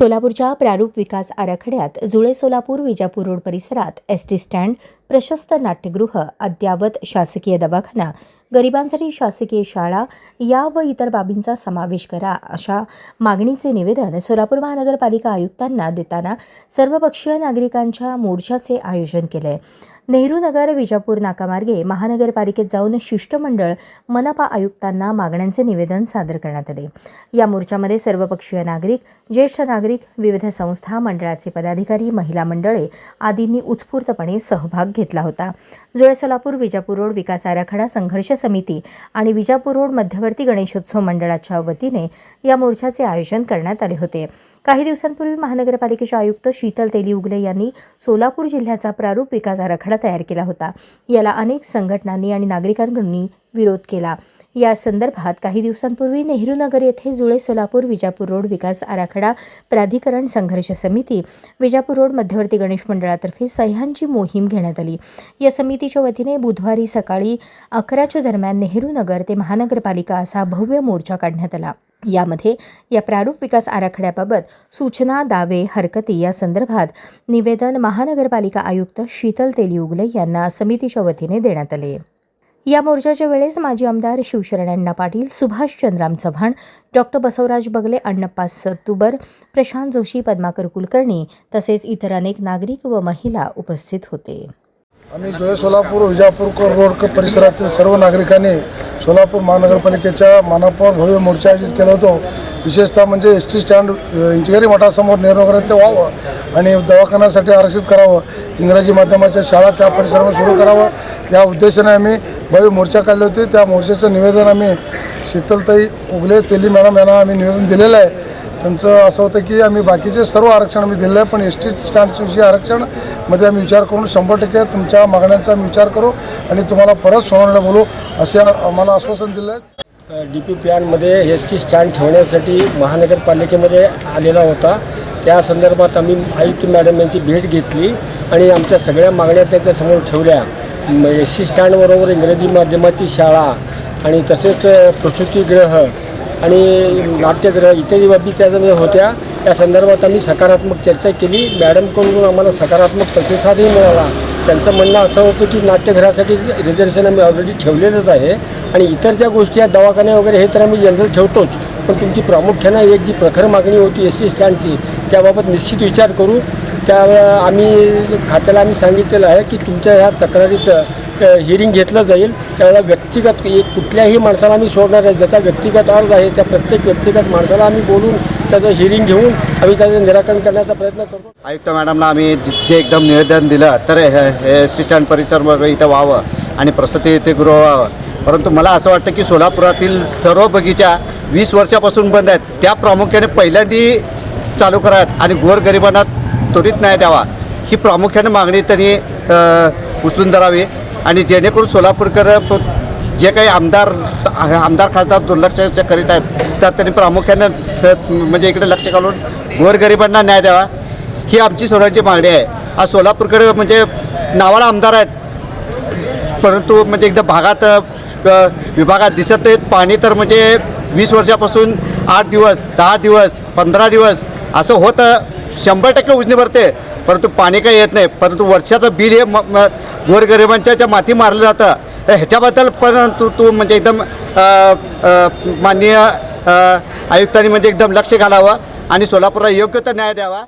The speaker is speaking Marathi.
सोलापूरच्या प्रारूप विकास आराखड्यात जुळे सोलापूर विजापूर रोड परिसरात एस टी स्टँड प्रशस्त नाट्यगृह अद्ययावत शासकीय दवाखाना गरिबांसाठी शासकीय शाळा या व इतर बाबींचा समावेश करा अशा मागणीचे निवेदन सोलापूर महानगरपालिका आयुक्तांना देताना सर्वपक्षीय नागरिकांच्या मोर्चाचे आयोजन केले. नेहरू नगर विजापूर नाकामार्गे महानगरपालिकेत जाऊन शिष्टमंडळ मनपा आयुक्तांना मागण्यांचे निवेदन सादर करण्यात आले. या मोर्चामध्ये सर्वपक्षीय नागरिक ज्येष्ठ नागरिक विविध संस्था मंडळाचे पदाधिकारी महिला मंडळे आदींनी उत्स्फूर्तपणे सहभाग घेतला होता. जुळे सोलापूर विजापूर रोड विकास आराखडा संघर्ष समिती आणि विजापूर रोड मध्यवर्ती गणेशोत्सव मंडळाच्या वतीने या मोर्चाचे आयोजन करण्यात आले होते. काही दिवसांपूर्वी महानगरपालिकेचे आयुक्त शीतल तेली उगले यांनी सोलापूर जिल्ह्याचा प्रारूप विकास आराखडा तयार केला होता. याला अनेक संघटनांनी आणि नागरिकांकडून विरोध केला. या संदर्भात काही दिवसांपूर्वी नेहरू नगर येथे जुळे सोलापूर विजापूर रोड विकास आराखडा प्राधिकरण संघर्ष समिती विजापूर रोड मध्यवर्ती गणेश मंडळातर्फे सह्यांची मोहीम घेण्यात आली. या समितीच्या वतीने बुधवारी सकाळी अकराच्या दरम्यान नेहरू नगर ते महानगरपालिका असा भव्य मोर्चा काढण्यात आला. यामध्ये या प्रारूप विकास आराखड्याबाबत सूचना दावे हरकती या संदर्भात निवेदन महानगरपालिका आयुक्त शीतल तेलियुगले यांना समितीच्या वतीने देण्यात आले. या मोर्चाच्या वेळेस माजी आमदार शिवशरण पाटील सुभाष चंद्राम चव्हाण डॉक्टर बसवराज बगले अण्णप्पा सत्तुबर प्रशांत जोशी पद्माकर कुलकर्णी तसेच इतर अनेक नागरिक व महिला उपस्थित होते. आम्ही जुळे सोलापूर विजापूर रोड परिसरातील सर्व नागरिकांनी सोलापूर महानगरपालिकेच्या मानापावर भव्य मोर्चा आयोजित केला होतो. विशेषतः म्हणजे एस टी स्टँड अ, मठासमोर निर्णयपर्यंत ते व्हावं आणि दवाखान्यासाठी आरक्षित करावं. इंग्रजी माध्यमाच्या शाळा त्या परिसरामध्ये सुरू करावं. या उद्देशाने आम्ही भव्य मोर्चा काढले होते. त्या मोर्चाचं निवेदन आम्ही शीतलताई उगले तेली मॅडम यांना आम्ही निवेदन दिलेलं आहे. त्यांचं असं होतं की आम्ही बाकीचे सर्व आरक्षण आम्ही दिलेलं आहे पण एस टी स्टँडविषयी मध्ये आम्ही विचार करून शंभर टक्के तुमच्या मागण्यांचा आम्ही विचार करू आणि तुम्हाला परत सोडवण्याला बोलू असे आम्हाला आश्वासन दिलं आहे डी पी प्लॅनमध्ये एस टी स्टँड ठेवण्यासाठी महानगरपालिकेमध्ये आलेला होता. त्या संदर्भात आम्ही आयुक्त मॅडम यांची भेट घेतली आणि आमच्या सगळ्या मागण्या त्याच्यासमोर ठेवल्या. एस टी स्टँडबरोबर इंग्रजी माध्यमाची शाळा आणि तसेच अ, प्रसूतीगृह आणि नाट्यगृह इत्यादी बाबी त्याच्यामध्ये होत्या. या संदर्भात आम्ही सकारात्मक चर्चा केली. मॅडमकडून आम्हाला सकारात्मक प्रतिसादही मिळाला. त्यांचं म्हणणं असं होतं की नाट्यघरासाठी रिझर्वेशन आम्ही ऑलरेडी ठेवलेलंच आहे आणि इतर ज्या गोष्टी आहेत दवाखाने वगैरे हे तर आम्ही जनरल ठेवतोच. पण तुमची प्रामुख्यानं एक जी प्रखर मागणी होती एस सी स्टँडची त्याबाबत निश्चित विचार करू. त्या आम्ही खात्याला आम्ही सांगितलेलं आहे की तुमच्या ह्या तक्रारीचं हिअरिंग घेतलं जाईल. त्यावेळेला व्यक्तिगत एक कुठल्याही माणसाला आम्ही सोडणार आहे ज्याचा व्यक्तिगत अर्ज आहे त्या प्रत्येक व्यक्तिगत माणसाला आम्ही बोलून त्याचं हिअरिंग घेऊन आम्ही त्याचं निराकरण करण्याचा प्रयत्न करतो. आयुक्त मॅडमला आम्ही जे एकदम निवेदन दिलं तर हे हे एस टी स्टँड परिसर इथं व्हावं आणि प्रसूती इथे गृह व्हावं. परंतु मला असं वाटतं की सोलापुरातील सर्व बगीचा वीस वर्षापासून बंद आहेत. त्या प्रामुख्याने पहिल्यांदी चालू कराव्यात आणि गोरगरिबांना त्वरित न्याय द्यावा. ही प्रामुख्याने मागणी त्यांनी उचलून धरावी आणि जेणेकरून सोलापूरकर जे काही आमदार आमदार खासदार दुर्लक्ष करीत आहेत तर त्यांनी प्रामुख्याने म्हणजे इकडे लक्ष घालून गोरगरिबांना न्याय द्यावा. ही आमची सर्वांची मागणी आहे. आज सोलापूरकडे म्हणजे नावाला आमदार आहेत. परंतु म्हणजे एकदा भागात विभागात दिसत नाहीत पाणी तर म्हणजे वीस वर्षापासून आठ दिवस दहा दिवस पंधरा दिवस असं होतं. शंभर टक्के उजनी भरते. परंतु पाणी काही येत नाही. परंतु वर्षाचं बिल हे म- गोरगरिबांच्या ज्या माती मारलं जातं तर ह्याच्याबद्दल परंतु तू म्हणजे एकदम माननीय आयुक्तांनी म्हणजे एकदम लक्ष घालावं आणि सोलापूरला योग्य तर न्याय द्यावा.